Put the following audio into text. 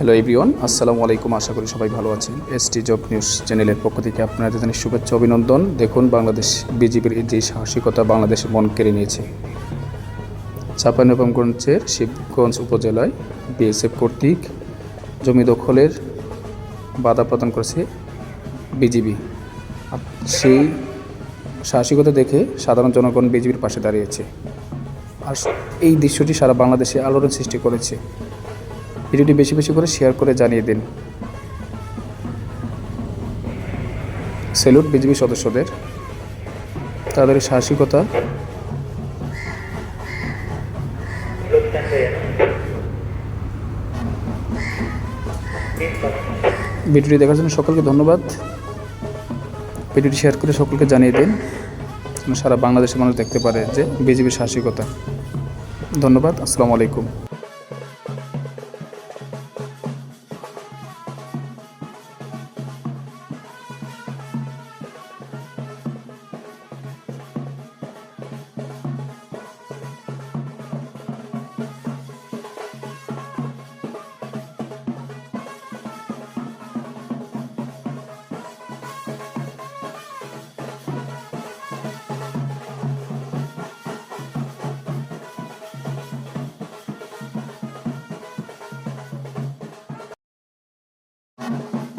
Hello everyone আসসালামু আলাইকুম আশা করি সবাই ভালো আছেন। এসটি জব নিউজ চ্যানেলের পক্ষ থেকে আপনাদের জানাই শুভেচ্ছা, অভিনন্দন। দেখুন, বাংলাদেশ বিজেপির যে সাহসিকতা বাংলাদেশের মন কেড়ে নিয়েছে। চাঁপাইনবাবগঞ্জের শিবগঞ্জ উপজেলায় বিএসএফ কর্তৃক জমি দখলের বাধা প্রদান করেছে বিজিবি সেই সাহসিকতা দেখে সাধারণ জনগণ বিজেপির পাশে দাঁড়িয়েছে। আর এই দৃশ্যটি সারা বাংলাদেশে আলোড়ন সৃষ্টি করেছে। ভিডিওটি বেশি বেশি করে শেয়ার করে জানিয়ে দিন। সেলুট বিজেপি সদস্যদের। তাদের সাহসিকতা। ভিডিওটি দেখার জন্য সকলকে ধন্যবাদ। ভিডিওটি শেয়ার করে সকলকে জানিয়ে দিন। সারা বাংলাদেশের মানুষ দেখতে পারে যে বিজেপির সাহসিকতা। ধন্যবাদ। আসসালামু আলাইকুম। you